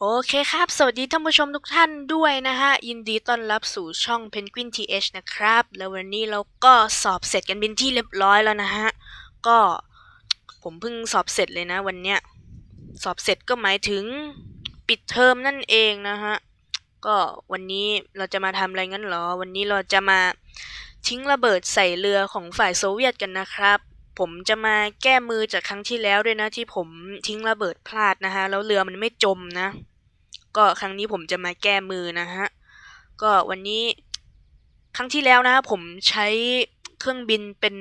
โอเคครับ สวัสดีท่านผู้ชมทุกท่านด้วยนะฮะ ยินดีต้อนรับสู่ช่อง Penguin TH นะครับ แล้ววันนี้เราก็สอบเสร็จกันเป็นที่เรียบร้อยแล้วนะฮะ ก็ผมเพิ่งสอบเสร็จเลยนะวันเนี้ย สอบเสร็จก็หมายถึงปิดเทอมนั่นเองนะฮะ ก็วันนี้เราจะมาทำอะไรงั้นเหรอ วันนี้เราจะมาทิ้งระเบิดใส่เรือของฝ่ายโซเวียตกันนะครับ ผมจะมาแก้มือจากครั้งที่แล้วด้วยนะที่ผมทิ้งระเบิดพลาดนะฮะแล้วเรือมันไม่จมนะ ก็ครั้งนี้ผมจะมาแก้มือนะฮะก็วันนี้ครั้งที่แล้วนะผมใช้เครื่องบินเป็น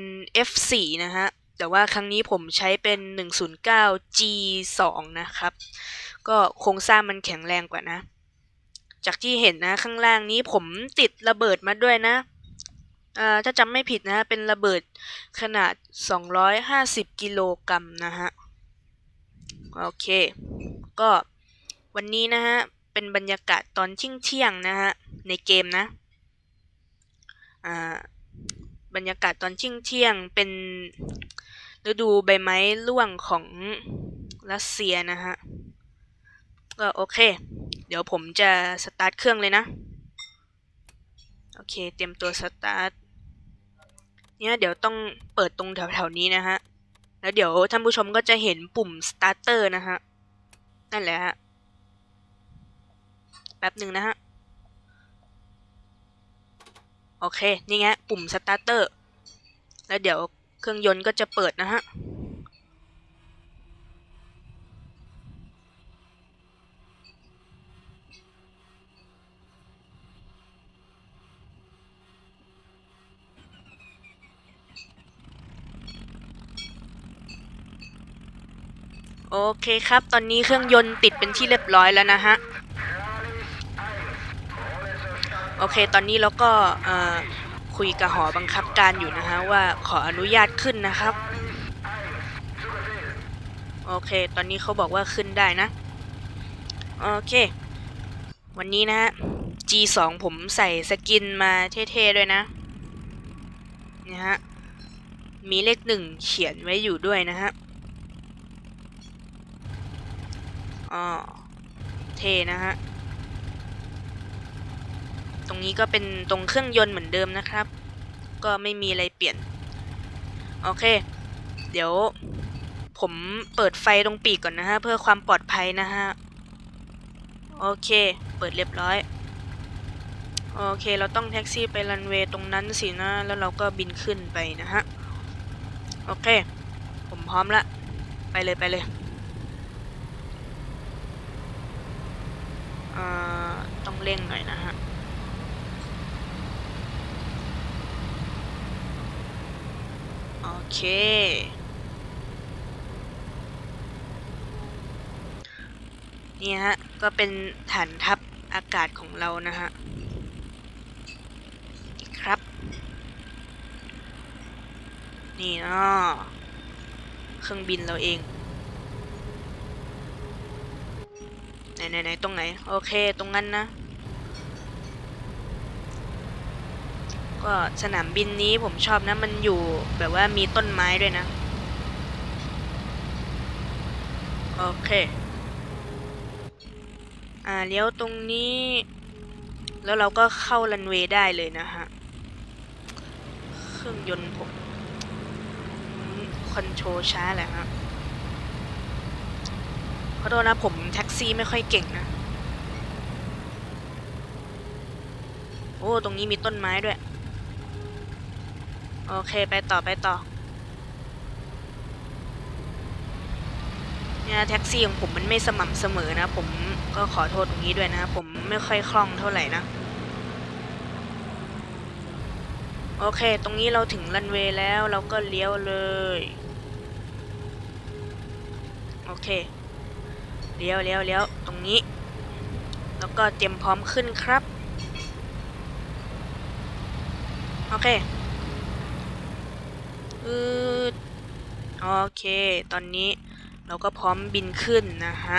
F4 นะฮะแต่ว่าครั้งนี้ผมใช้เป็น 109 G2 นะครับ ก็โครงสร้างมันแข็งแรงกว่านะ จากที่เห็นนะข้างล่างนี้ผมติดระเบิดมาด้วยนะ ถ้าจำไม่ผิดนะเป็นระเบิดขนาด 250 กิโลกรัมนะฮะ โอเค ก็วันนี้นะฮะ เป็นบรรยากาศตอนเที่ยงเที่ยงๆนะฮะ ในเกมนะ อ่า บรรยากาศตอนเที่ยงเที่ยงๆเป็นฤดูใบไม้ร่วงของรัสเซียนะฮะ ก็โอเค เดี๋ยวผมจะสตาร์ทเครื่องเลยนะ โอเค เตรียมตัวสตาร์ท เนี่ยเดี๋ยวต้องเปิดตรงแถวๆนี้นะฮะ แล้วเดี๋ยวท่านผู้ชมก็จะเห็นปุ่ม starter นะฮะ นั่นแหละฮะ แป๊บหนึ่งนะฮะ โอเค นี่ไงปุ่ม starter แล้วเดี๋ยวเครื่องยนต์ก็จะเปิดนะฮะ โอเคครับ ตอนนี้เครื่องยนต์ติดเป็นที่เรียบร้อยแล้วนะฮะ โอเค ตอนนี้เราก็คุยกับหอบังคับการอยู่นะฮะว่าขออนุญาตขึ้นนะครับ โอเค ตอนนี้เขาบอกว่าขึ้นได้นะ โอเค วันนี้นะฮะ G2 ผมใส่สกินมาเท่ๆด้วยนะนี่ฮะ มีเลขหนึ่งเขียนไว้อยู่ด้วยนะฮะ อ๋อเทนะฮะ ตรงนี้ก็เป็นตรงเครื่องยนต์เหมือนเดิมนะครับ ก็ไม่มีอะไรเปลี่ยน โอเค เดี๋ยว ผมเปิดไฟตรงปีกก่อนนะฮะ เพื่อความปลอดภัยนะฮะ โอเค เปิดเรียบร้อย โอเค เราต้องแท็กซี่ไปรันเวย์ตรงนั้นสินะ แล้วเราก็บินขึ้นไปนะฮะ โอเค ผมพร้อมละ ไปเลยไปเลย อ่า ต้องเร่งหน่อยนะฮะโอเค นี่ฮะ ก็เป็นฐานทัพอากาศของเรานะฮะครับ นี่เนาะเครื่องบินเราเอง ไหนไหนไหนตรงไหน โอเคตรงนั้นนะ ก็สนามบินนี้ผมชอบนะ มันอยู่แบบว่ามีต้นไม้ด้วยนะ โอเค อ่าเลี้ยวตรงนี้ แล้วเราก็เข้ารันเวย์ได้เลยนะฮะ เครื่องยนต์ผมคอนโทรลช้าแหละฮะ ขอโทษนะผมแท็กซี่ไม่ค่อยเก่งนะ โอ้ ตรงนี้มีต้นไม้ด้วย โอเคไปต่อไปต่อ เนี่ยแท็กซี่ของผมมันไม่สม่ำเสมอนะ ผมก็ขอโทษตรงนี้ด้วยนะ ผมไม่ค่อยคล่องเท่าไหร่นะ โอเค ตรงนี้เราถึงรันเวย์แล้วเราก็เลี้ยวเลย โอเค เลี้ยวเลี้ยวเลี้ยวตรงนี้ แล้วก็เตรียมพร้อมขึ้นครับ โอเคอืดโอเค ตอนนี้เราก็พร้อมบินขึ้นนะฮะ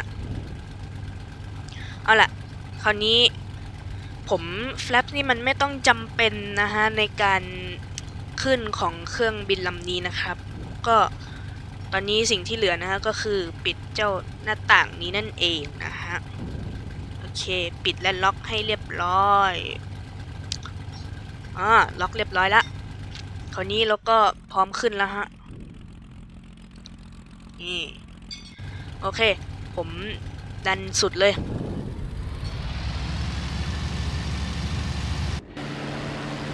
เอาล่ะ คราวนี้ผมแฟลปนี่มันไม่ต้องจำเป็นนะฮะ ในการขึ้นของเครื่องบินลำนี้นะครับ ก็ ตอนนี้สิ่งที่เหลือนะฮะก็คือปิดเจ้าหน้าต่างนี้นั่นเองนะฮะ โอเค ปิดและล็อกให้เรียบร้อยอ่าล็อกเรียบร้อยละคราวนี้เราก็พร้อมขึ้นแล้วฮะ นี่ โอเค ผมดันสุดเลย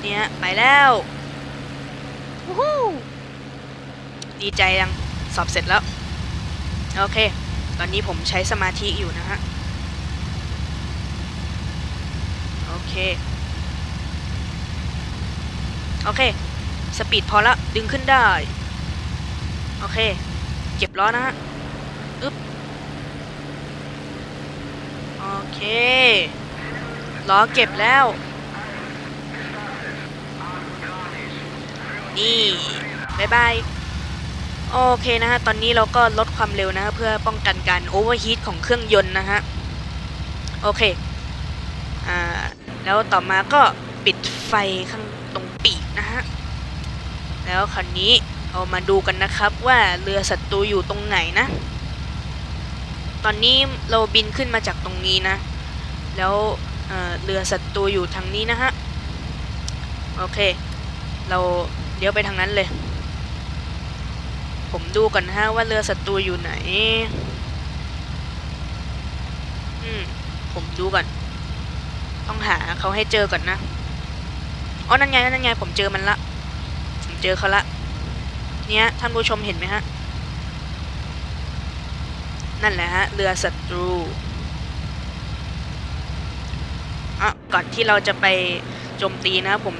เนี่ยไปแล้ววู้ดีใจยัง สอบเสร็จแล้ว โอเค ตอนนี้ผมใช้สมาธิอยู่นะฮะ โอเค โอเค สปีดพอละดึงขึ้นได้ โอเค เก็บล้อนะฮะอึ๊บ โอเคล้อเก็บแล้ว นี่บายบาย โอเคนะฮะ ตอนนี้เราก็ลดความเร็วนะฮะ เพื่อป้องกันการโอเวอร์ฮีทของเครื่องยนต์นะฮะ โอเค อ่า แล้วต่อมาก็ปิดไฟข้างตรงปีกนะฮะ แล้วคราวนี้เรามาดูกันนะครับว่าเรือศัตรูอยู่ตรงไหนนะ ตอนนี้เราบินขึ้นมาจากตรงนี้นะ แล้วเเรือศัตรูอยู่ทางนี้นะฮะ โอเค เราเลี้ยวไปทางนั้นเลย ผมดูก่อนฮะว่าเรือศัตรูอยู่ไหน อืม ผมดูก่อน ต้องหาเขาให้เจอก่อนนะ อ๋อ นั่นไง นั่นไง ผมเจอมันละ ผมเจอเขาละ เนี่ยท่านผู้ชมเห็นไหมฮะ นั่นแหละฮะ เรือศัตรูอะก่อนที่เราจะไปโจมตีนะผม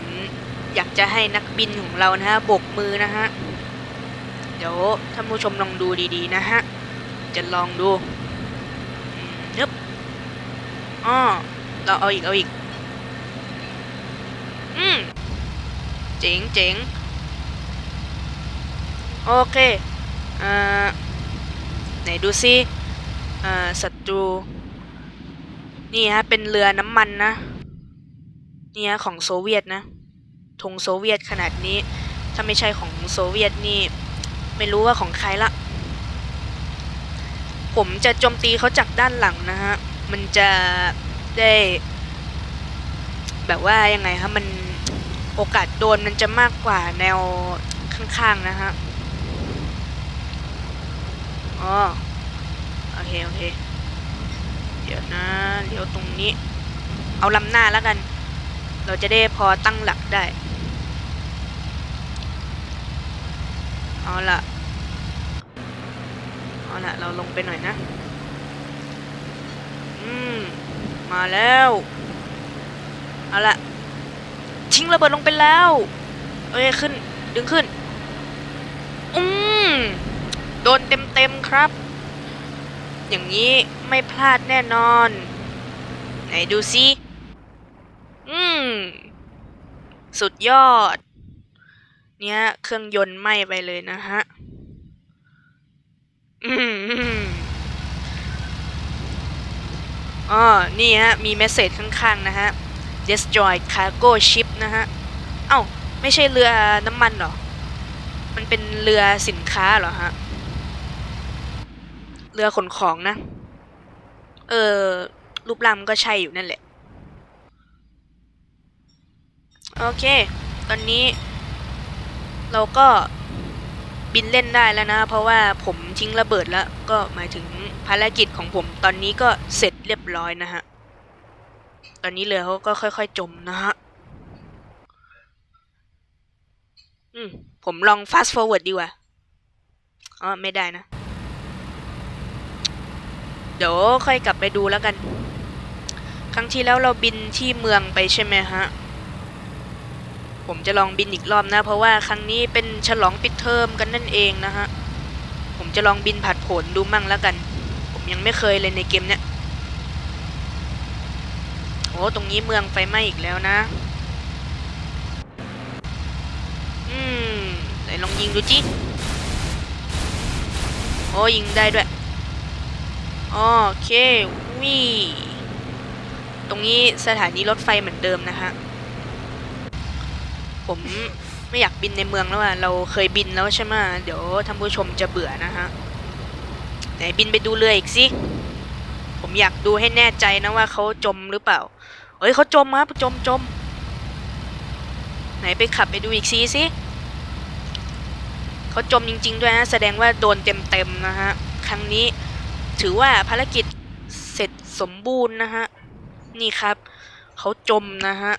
อยากจะให้นักบินของเรานะฮะโบกมือนะฮะ เดี๋ยวท่านผู้ชมลองดูดีๆนะฮะ จะลองดูนึบอ้อเราเอาอีก เอาอีก อืม เจ๋งเจ๋งโอเคเอ่อไหนดูซิเอ่อศัตรู นี่ฮะ เป็นเรือน้ำมันนะ นี่ฮะ ของโซเวียตนะธงโซเวียตขนาดนี้ ถ้าไม่ใช่ของโซเวียตนี่ ไม่รู้ว่าของใครละ ผมจะโจมตีเขาจากด้านหลังนะฮะ มันจะได้ แบบว่ายังไงฮะมันโอกาสโดนมันจะมากกว่าแนวข้างๆนะฮะอ๋อโอเค โอเค เดี๋ยวนะเลี้ยวตรงนี้ เอาลำหน้าแล้วกัน เราจะได้พอตั้งหลักได้ เอาละเอาละเราลงไปหน่อยนะ อืม มาแล้ว เอาละทิ้งระเบิดลงไปแล้ว เอ้ยขึ้น ดึงขึ้น อืม โดนเต็มเต็มๆครับ อย่างนี้ไม่พลาดแน่นอน ไหนดูซิ อืม สุดยอด เนี่ยเครื่องยนต์ไหม้ไปเลยนะฮะอืมอ๋อนี่ฮะ มีเมสเซจข้างๆ นะฮะ destroy cargo ship นะฮะ เอ้า ไม่ใช่เรือน้ำมันหรอ มันเป็นเรือสินค้าเหรอฮะ เรือขนของนะ เออ รูปร่างมันก็ใช่อยู่นั่นแหละ โอเค ตอนนี้ เราก็บินเล่นได้แล้วนะ เพราะว่าผมทิ้งระเบิดแล้ว ก็หมายถึงภารกิจของผมตอนนี้ก็เสร็จเรียบร้อยนะฮะ ตอนนี้เรือเขาก็ค่อย ๆ จมนะฮะ อืม ผมลอง fast forward ดีกว่า อ๋อ ไม่ได้นะ เดี๋ยวค่อยกลับไปดูแล้วกัน ครั้งที่แล้วเราบินที่เมืองไปใช่ไหมฮะ ผมจะลองบินอีกรอบนะ เพราะว่าครั้งนี้เป็นฉลองปิดเทอมกันนั่นเองนะฮะ ผมจะลองบินผัดผลดูมั่งแล้วกัน ผมยังไม่เคยเลยในเกมเนี้ยโอ้ตรงนี้เมืองไฟไหม้อีกแล้วนะ อืมไหนลองยิงดูจิโอ้ยิงได้ด้วย โอเควีตรงนี้สถานีรถไฟเหมือนเดิมนะฮะ ผมไม่อยากบินในเมืองแล้วอะเราเคยบินแล้วใช่ไหมเดี๋ยวท่านผู้ชมจะเบื่อนะฮะไหนบินไปดูเรืออีกสิผมอยากดูให้แน่ใจนะว่าเขาจมหรือเปล่า เฮ้ยเขาจมครับจมจม ไหนไปขับไปดูอีกซีสิเขาจมจริง ๆ ด้วยนะแสดงว่าโดนเต็มๆนะฮะ ครั้งนี้ถือว่าภารกิจเสร็จสมบูรณ์นะฮะ นี่ครับ เขาจมนะฮะ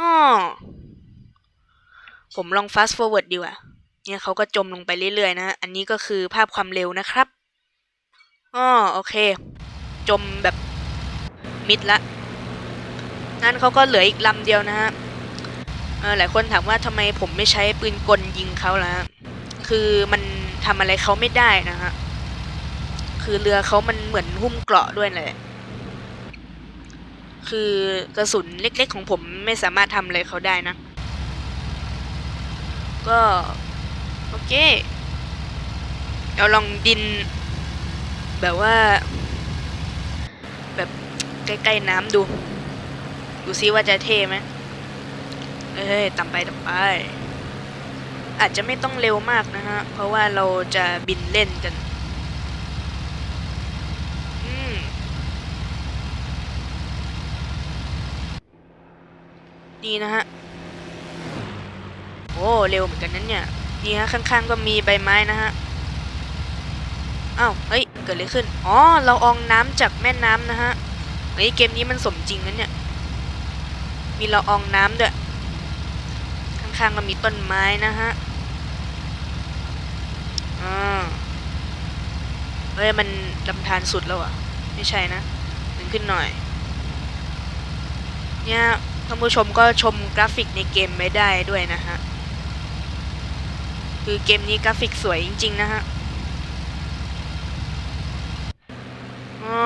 อ้อผมลอง fast forward ดีกว่า เนี่ยเขาก็จมลงไปเรื่อยๆนะ อันนี้ก็คือภาพความเร็วนะครับอ้อโอเค จมแบบมิดละ นั่นเขาก็เหลืออีกลำเดียวนะฮะ เออหลายคนถามว่าทำไมผมไม่ใช้ปืนกลยิงเขาล่ะฮะคือมันทำอะไรเขาไม่ได้นะฮะ คือเรือเขามันเหมือนหุ้มเกราะด้วยเลย คือกระสุนเล็กๆของผมไม่สามารถทำอะไรเขาได้นะ ก็ โอเคเราลองบิน แบบว่า แบบใกล้ๆน้ำดู ดูซิว่าจะเท่ไหมเอ้ยต่ำไปต่ำไป อาจจะไม่ต้องเร็วมากนะฮะ เพราะว่าเราจะบินเล่นกัน อืม นี่นะฮะ โอ้เร็วเหมือนกันนั้นเนี่ยนี่ฮะข้างๆก็มีใบไม้นะฮะอ้าวเฮ้ยเกิดอะไรขึ้นอ๋อเราอองน้ำจากแม่น้ำนะฮะเฮ้ยเกมนี้มันสมจริงนะเนี่ย มีละอองน้ำด้วยข้างๆก็มีต้นไม้นะฮะอ่าเฮ้ยมันลำธารสุดแล้วอะ ไม่ใช่นะดึงขึ้นหน่อย เนี่ย ท่านผู้ชมก็ชมกราฟิกในเกมไม่ได้ด้วยนะฮะ คือเกมนี้กราฟิกสวยจริง ๆ นะฮะอ๋อ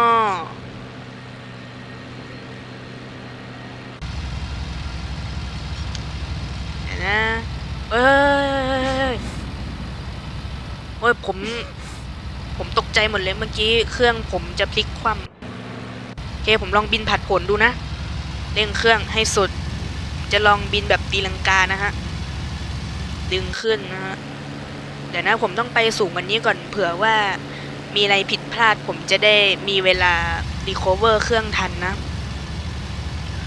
นะเอ้ยโอ้ยผม ผมตกใจหมดเลยเมื่อกี้ เครื่องผมจะพลิกคว่ำโอเค ผมลองบินผัดผลดูนะ เร่งเครื่องให้สุด จะลองบินแบบตีลังกานะฮะ ดึงขึ้นนะฮะ เดี๋ยวนะผมต้องไปสูงกวันนี้ก่อนเผื่อว่ามีอะไรผิดพลาดผมจะได้มีเวลารีคอเวอร์เครื่องทันนะ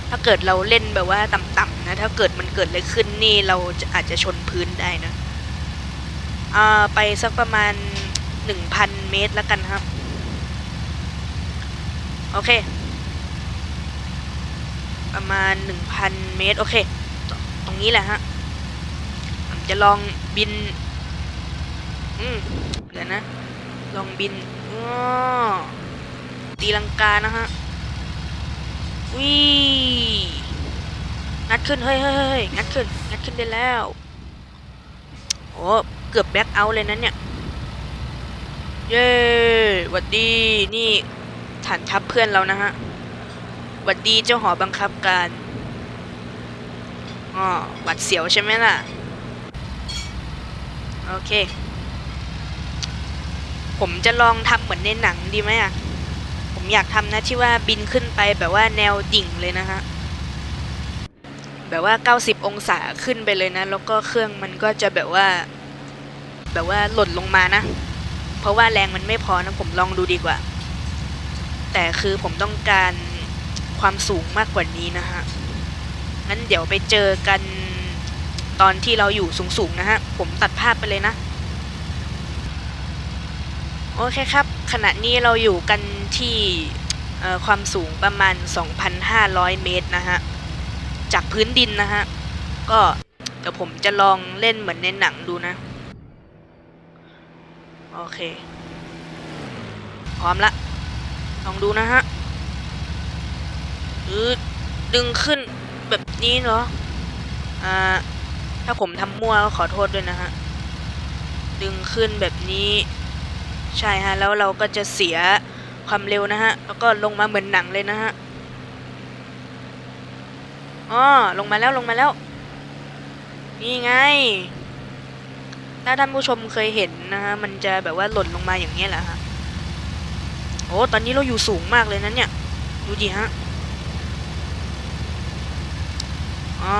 ถ้าเกิดเราเล่นแบบว่าต่ำๆนะ ถ้าเกิดมันเกิดอะไรขึ้นนี่เราจะอาจจะชนพื้นได้นะอ่าไปสักประมาณหนึ่งพันเมตรแล้วกันครับ โอเค ประมาณหนึ่งพันเมตร โอเคตตรงนี้แหละฮะ ผมจะลองบิน อืมเดี๋ยวนะ ลองบินอ้อตีลังกานะฮะวิ่งัดขึ้นเฮ้ยเฮ้ยเฮ้ยงัดขึ้น งัดขึ้นได้แล้ว โอ้ เกือบแบ็คเอาท์เลยนั้นเนี่ย เย้หวัดดี นี่ฐานทัพเพื่อนเรานะฮะ วัดดีเจ้าหอบังคับการอ๋อหวัดเสียวใช่ไหมล่ะ โอเค ผมจะลองทำเหมือนในหนังดีไหมอะ ผมอยากทำนะที่ว่าบินขึ้นไปแบบว่าแนวดิ่งเลยนะฮะ แบบว่า 90 องศาขึ้นไปเลยนะ แล้วก็เครื่องมันก็จะแบบว่า แบบว่าหล่นลงมานะ เพราะว่าแรงมันไม่พอนะ ผมลองดูดีกว่า แต่คือผมต้องการ ความสูงมากกว่านี้นะฮะงั้นเดี๋ยวไปเจอกันตอนที่เราอยู่สูงๆนะฮะ ผมตัดภาพไปเลยนะ โอเคครับ ขณะนี้เราอยู่กันที่ความสูงประมาณ 2,500 เมตรนะฮะ จากพื้นดินนะฮะ ก็เดี๋ยวผมจะลองเล่นเหมือนในหนังดูนะ โอเค พร้อมละ ลองดูนะฮะ อือดึงขึ้นแบบนี้เหรออ่า ถ้าผมทำมั่วก็ขอโทษด้วยนะฮะ ดึงขึ้นแบบนี้ ใช่ฮะ แล้วเราก็จะเสียความเร็วนะฮะ แล้วก็ลงมาเหมือนหนังเลยนะฮะอ๋อลงมาแล้วลงมาแล้ว นี่ไง ถ้าท่านผู้ชมเคยเห็นนะฮะ มันจะแบบว่าหล่นลงมาอย่างนี้แหละฮะ โอ้ ตอนนี้เราอยู่สูงมากเลยนะเนี่ย ดูดิฮะ อ๋อ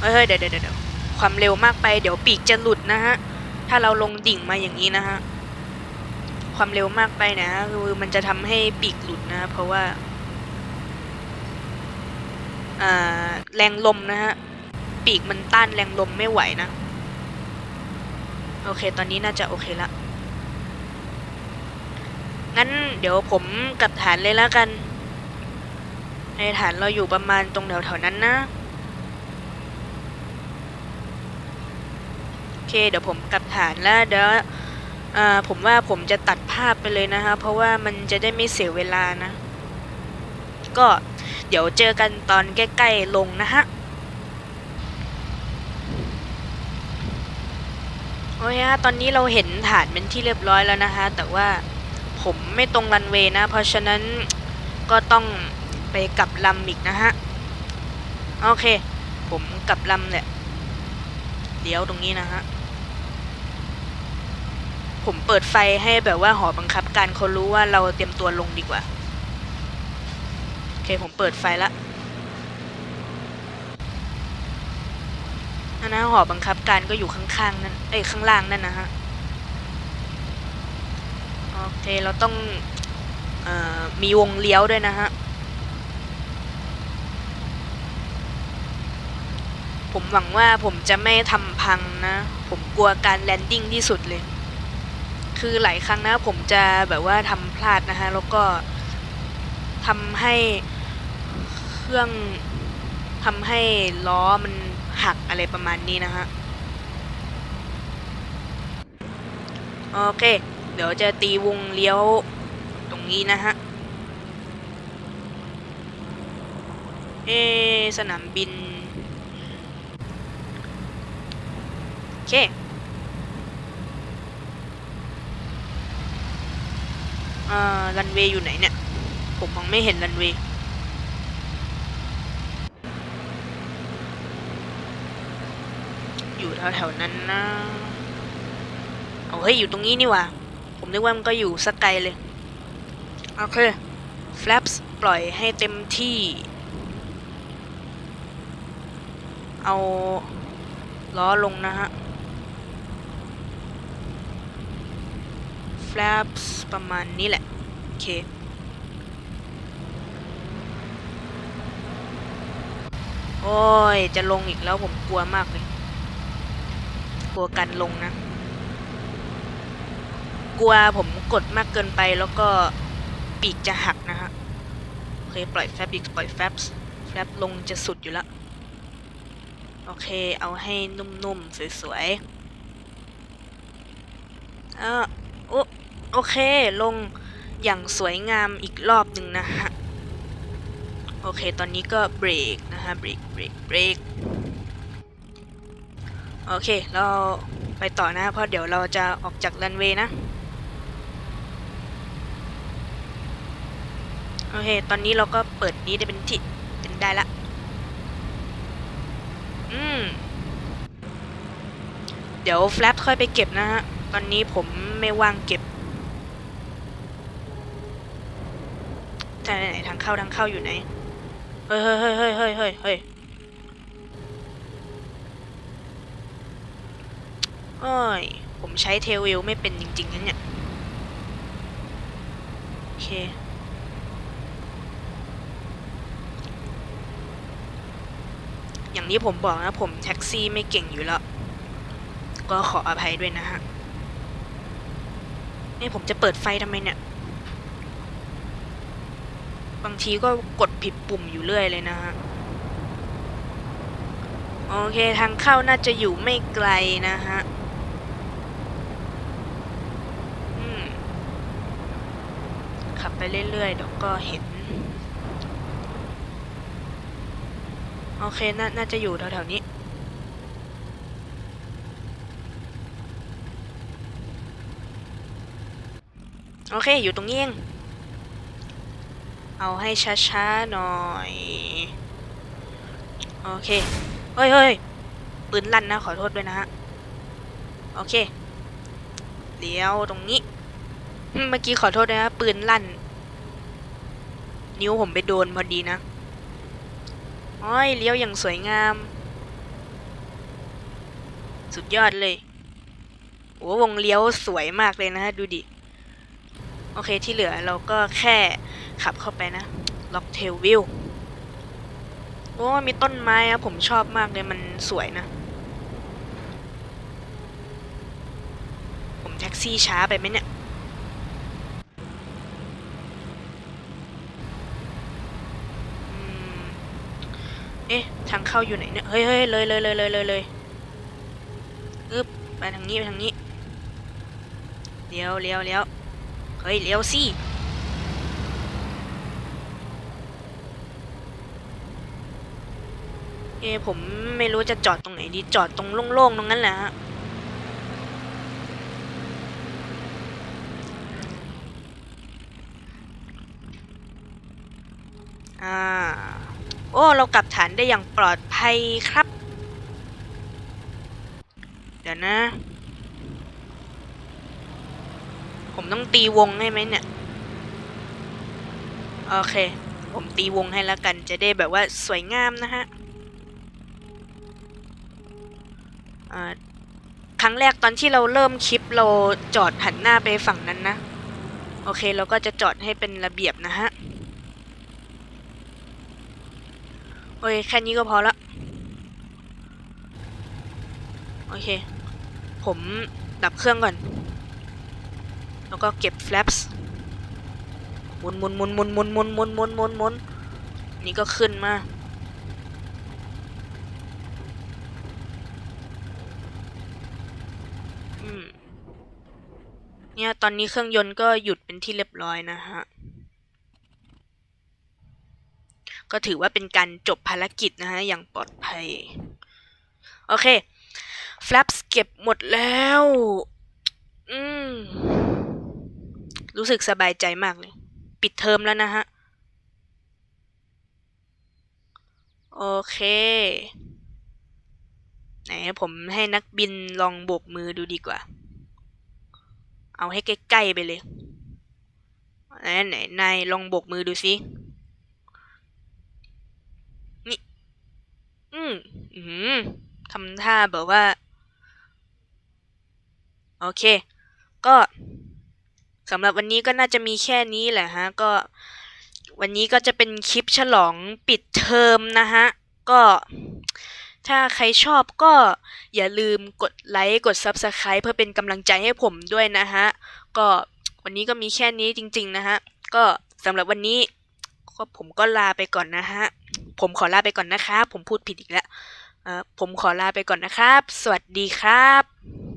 เฮ้ยเดี๋ยวเดี๋ยวเดี๋ยวความเร็วมากไป เดี๋ยวปีกจะหลุดนะฮะ ถ้าเราลงดิ่งมาอย่างนี้นะฮะ ความเร็วมากไปนะคือมันจะทำให้ปีกหลุดนะ เพราะว่าอ่าแรงลมนะฮะ ปีกมันต้านแรงลมไม่ไหวนะ โอเค ตอนนี้น่าจะโอเคละ งั้นเดี๋ยวผมกลับฐานเลยแล้วกัน ในฐานเราอยู่ประมาณตรงแถวๆนั้นนะ โอ เคเดี๋ยวผมกลับฐานแล้วเดี๋ยวผมว่าผมจะตัดภาพไปเลยนะคะ เพราะว่ามันจะได้ไม่เสียเวลานะ ก็เดี๋ยวเจอกันตอนใกล้ๆลงนะฮะโอเคฮะตอนนี้เราเห็นฐานเป็นที่เรียบร้อยแล้วนะคะ แต่ว่าผมไม่ตรงรันเวย์นะ เพราะฉะนั้นก็ต้องไปกลับลำอีกนะฮะ โอเค ผมกลับลำเนี่ยเดี๋ยวตรงนี้นะฮะ ผมเปิดไฟให้แบบว่าหอบังคับการเขารู้ว่าเราเตรียมตัวลงดีกว่า โอเค ผมเปิดไฟละอันนะหอบังคับการก็อยู่ข้างๆนั่น เอ้ยข้างล่างนั่นนะฮะ โอเค เราต้องออมีวงเลี้ยวด้วยนะฮะ ผมหวังว่าผมจะไม่ทำพังนะ ผมกลัวการแลนดิ้งที่สุดเลย คือหลายครั้งนะผมจะแบบว่าทำพลาดนะฮะ แล้วก็ทำให้เครื่องทำให้ล้อมันหักอะไรประมาณนี้นะฮะ โอเค เดี๋ยวจะตีวงเลี้ยวตรงนี้นะฮะ เอสนามบิน โอเค อ่ารันเวย์อยู่ไหนเนี่ย ผมมองไม่เห็นรันเวย์อยู่แถวๆนั้นนะเอาเฮ้ยอยู่ตรงนี้นี่ว่าผมนึกว่ามันก็อยู่สักไกลเลย โอเค flaps ปล่อยให้เต็มที่ เอาล้อลงนะฮะ flaps ประมาณนี้แหละ เค โอ้ย จะลงอีกแล้วผมกลัวมากเลย กลัวกันลงนะ กลัวผมกดมากเกินไปแล้วก็ปีกจะหักนะฮะโอเค ปล่อยแฟบอีกปล่อยแฟบแฟบลงจะสุดอยู่แล้วโอเค เอาให้นุ่มๆ สวยๆอ่าโอโอเค ลง อย่างสวยงามอีกรอบหนึ่งนะฮะ โอเค ตอนนี้ก็เบรกนะฮะ เบรก เบรก เบรก โอเค เราไปต่อนะ เพราะเดี๋ยวเราจะออกจากรันเวย์นะ โอเค ตอนนี้เราก็เปิดนี้ได้เป็นที่เป็นได้ละ อืม เดี๋ยวแฟลปค่อยไปเก็บนะฮะ ตอนนี้ผมไม่ว่างเก็บ แต่ไหนทางเข้าทางเข้าอยู่ไหน เฮ้ยเฮ้ยเฮ้ยเฮ้ยเฮ้ยเฮ้ยเฮ้ยโอ้ย ผมใช้เทลวิลไม่เป็นจริงๆนะเนี่ย โอเค อย่างที่ผมบอกนะผมแท็กซี่ไม่เก่งอยู่แล้ว ก็ขออภัยด้วยนะฮะ นี่ผมจะเปิดไฟทำไมเนี่ย บางทีก็กดผิดปุ่มอยู่เรื่อยเลยนะฮะ โอเคทางเข้าน่าจะอยู่ไม่ไกลนะฮะขับไปเรื่อยๆเดี๋ยวก็เห็น โอเคนาน่าจะอยู่แถวๆนี้โอเค อยู่ตรงนี้เอง เอาให้ช้าๆหน่อย โอเค เฮ้ยเฮ้ยปืนลั่นนะ ขอโทษด้วยนะฮะ โอเค เดี๋ยวตรงนี้ เมื่อกี้ขอโทษนะปืนลั่น นิ้วผมไปโดนพอดีนะโอ้ยเลี้ยวอย่างสวยงาม สุดยอดเลยโอ้วงเลี้ยวสวยมากเลยนะฮะ ดูดิ โอเคที่เหลือเราก็แค่ ขับเข้าไปนะล็อกเทลวิวโอ้มีต้นไม้อะผมชอบมากเลยมันสวยนะ ผมแท็กซี่ช้าไปไหมเนี่ยเอ๊ะ ทางเข้าอยู่ไหนเนี่ย เฮ้ยเฮ้ยเลยเลยเลยเลยเลยเลยอึบไปทางนี้ ไปทางนี้ เลี้ยวเลี้ยวเลี้ยว เฮ้ย เลี้ยวสิ เอผมไม่รู้จะจอดตรงไหนดีจอดตรงโล่งๆตรงนั้นแหละฮะอ่าโอ้เรากลับฐานได้อย่างปลอดภัยครับ เดี๋ยวนะ ผมต้องตีวงให้ไหมเนี่ย โอเค ผมตีวงให้แล้วกันจะได้แบบว่าสวยงามนะฮะ ครั้งแรกตอนที่เราเริ่มคลิปเราจอดหันหน้าไปฝั่งนั้นนะ โอเคเราก็จะจอดให้เป็นระเบียบนะฮะ โอเคแค่นี้ก็พอละ โอเค ผมดับเครื่องก่อน แล้วก็เก็บ flaps หมุนมุนมุนมุนมุนมุนมุนมุนมุนมุนนี่ก็ขึ้นมา อืม เนี่ยตอนนี้เครื่องยนต์ก็หยุดเป็นที่เรียบร้อยนะฮะ ก็ถือว่าเป็นการจบภารกิจนะฮะ อย่างปลอดภัย โอเค flaps เก็บหมดแล้ว อืม รู้สึกสบายใจมากเลย ปิดเทอมแล้วนะฮะ โอเค ไหนผมให้นักบินลองโบกมือดูดีกว่า เอาให้ใกล้ๆไปเลยไหนไหนนายลองบกมือดูสินี่อืมอืมทำท่าแบบว่า โอเค ก็สำหรับวันนี้ก็น่าจะมีแค่นี้แหละฮะ ก็วันนี้ก็จะเป็นคลิปฉลองปิดเทอมนะฮะ ก็ ถ้าใครชอบก็อย่าลืมกดไลค์กด Subscribe เพื่อเป็นกำลังใจให้ผมด้วยนะฮะ ก็วันนี้ก็มีแค่นี้จริง ๆ นะฮะ ก็สำหรับวันนี้ก็ผมก็ลาไปก่อนนะฮะ ผมขอลาไปก่อนนะครับ ผมพูดผิดอีกแล้วอ่อผมขอลาไปก่อนนะครับ สวัสดีครับ